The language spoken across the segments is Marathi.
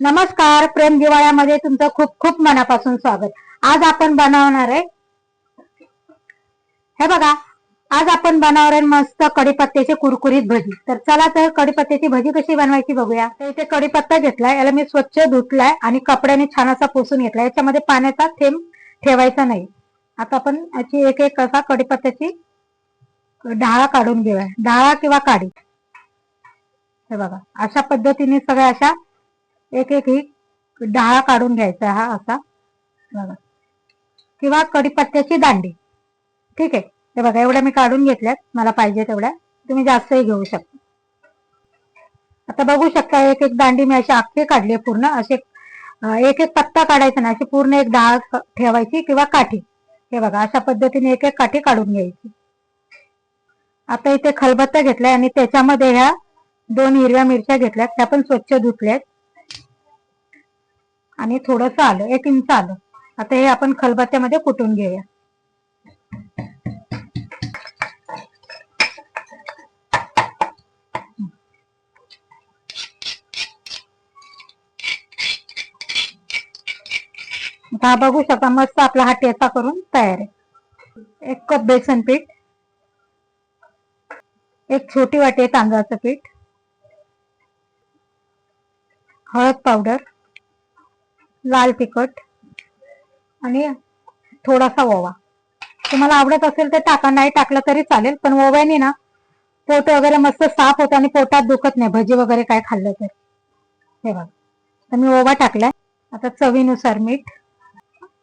नमस्कार प्रेम दिवाळ्यामध्ये तुमचं खूप खूप मनापासून स्वागत. आज आपण बनवणार आहे हे बघा आज आपण बनवणार आहे मस्त कढीपत्त्याची कुरकुरीत भजी. तर चला तर कढीपत्त्याची भजी कशी बनवायची बघूया. तर इथे कढीपत्ता घेतलाय याला मी स्वच्छ धुतलाय आणि कपड्याने छान असा पुसून घेतलाय. याच्यामध्ये पाण्याचा थेंब ठेवायचा नाही. आता आपण याची एक एक असा कढीपत्त्याची डाळा काढून घेऊया. डाळा किंवा काडी. हे बघा अशा पद्धतीने सगळ्या अशा एक एक ही डाळा काढून घ्यायचा हा असा. बघा. किंवा कढीपत्त्याची दांडी. ठीक आहे. हे बघा एवढ्या मी काढून घेतल्यात. मला पाहिजे तेवढ्या. तुम्ही जास्तही घेऊ शकता. आता बघू शकता एक एक दांडी मी अशी अख्खी काढली आहे पूर्ण. असे एक एक पत्ता काढायचा ना अशी पूर्ण एक डाळ ठेवायची किंवा काठी. हे बघा अशा पद्धतीने एक एक काठी काढून घ्यायची. आता इथे खलबत्ता घेतलाय आणि त्याच्यामध्ये ह्या दोन हिरव्या मिरच्या घेतल्यात. त्या पण स्वच्छ धुतल्यात. आणि थोडस आलं एक इंच आलं. आता हे आपण खलबत्त्यामध्ये कुटून घेऊया. हा बघू शकता मस्त आपला हा ठेचा करून तयार आहे. एक कप बेसन पीठ एक छोटी वाटी तांदळाचं पीठ हळद पावडर लाल तिखट आणि थोडासा ओवा. तुम्हाला आवडत असेल तर टाका नाही टाकलं तरी चालेल पण ओव्याने ना पोट वगैरे मस्त साफ होतं आणि पोटात दुखत नाही भजी वगैरे काय खाल्लं तर. हे बघा. तर मी ओवा टाकलाय. आता चवीनुसार मीठ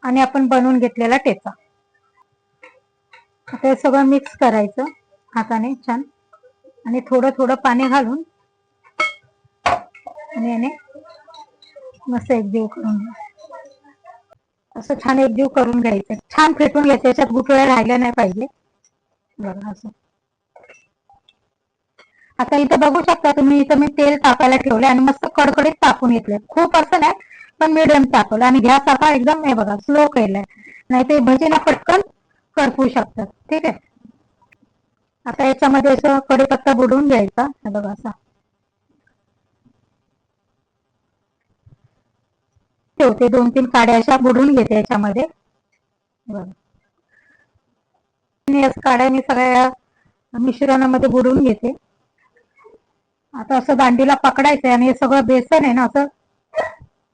आणि आपण बनवून घेतलेला ठेचा. आता हे सगळं मिक्स करायचं हाताने छान. आणि थोडं थोडं पाणी घालून आणि याने मस्त एकजीव करून असं छान एकजीव करून घ्यायचं. छान फेटून घ्यायचं. याच्यात गुठळ्या राहिल्या नाही पाहिजे. बघा असं. आता इथं बघू शकता तुम्ही इथं मी तेल तापायला ठेवले आणि मस्त कडकडीत तापून घेतले खूप असं नाही पण मिडियम तापवलं. आणि गॅस आता एकदम हे बघा स्लो केलाय. नाही ते भजीना पटकन करपू शकतात. ठीक आहे? आता याच्यामध्ये असं कडीपत्ता बुडवून घ्यायचा. हे बघा असा. ठेवते दोन तीन काड्या अशा बुडवून घेते याच्यामध्ये. बघा. काड्या मी सगळ्या मिश्रणामध्ये बुडवून घेते आता असं दांडीला पकडायचंय आणि हे सगळं बेसन आहे ना असं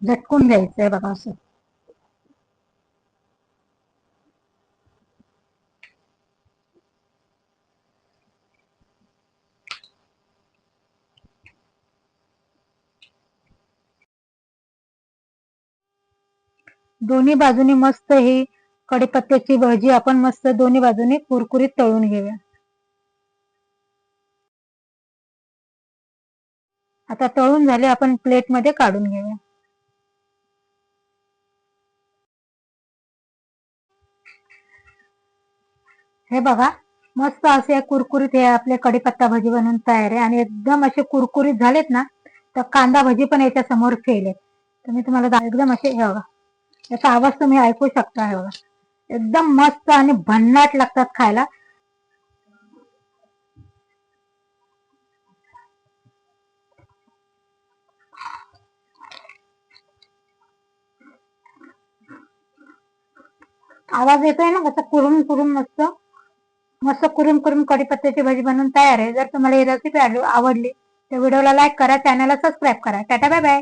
झटकून घ्यायचंय बघा असं. दोन्ही बाजूनी मस्त ही कढीपत्त्याची भजी आपण मस्त दोन्ही बाजूनी कुरकुरीत तळून घेऊया. आता तळून झाले आपण प्लेटमध्ये काढून घेऊया. हे बघा मस्त असे कुरकुरीत हे आपले कडीपत्ता भजी बनवून तयार आहे आणि एकदम असे कुरकुरीत झालेत ना तर कांदा भजी पण याच्या समोर ठेवले तर मी तुम्हाला एकदम असे हे बघा. याचा आवाज तुम्ही ऐकू शकता हे बघा एकदम मस्त आणि भन्नाट लागतात खायला. आवाज येतोय ना? कसं कुरुम कुरुम मस्त. मस्त कुरुम कुरुम कढीपत्त्याची भाजी बनवून तयार आहे. जर तुम्हाला ही रेसिपी आवडली तर व्हिडिओला लाईक करा चॅनलला सबस्क्राईब करा. Tata bye bye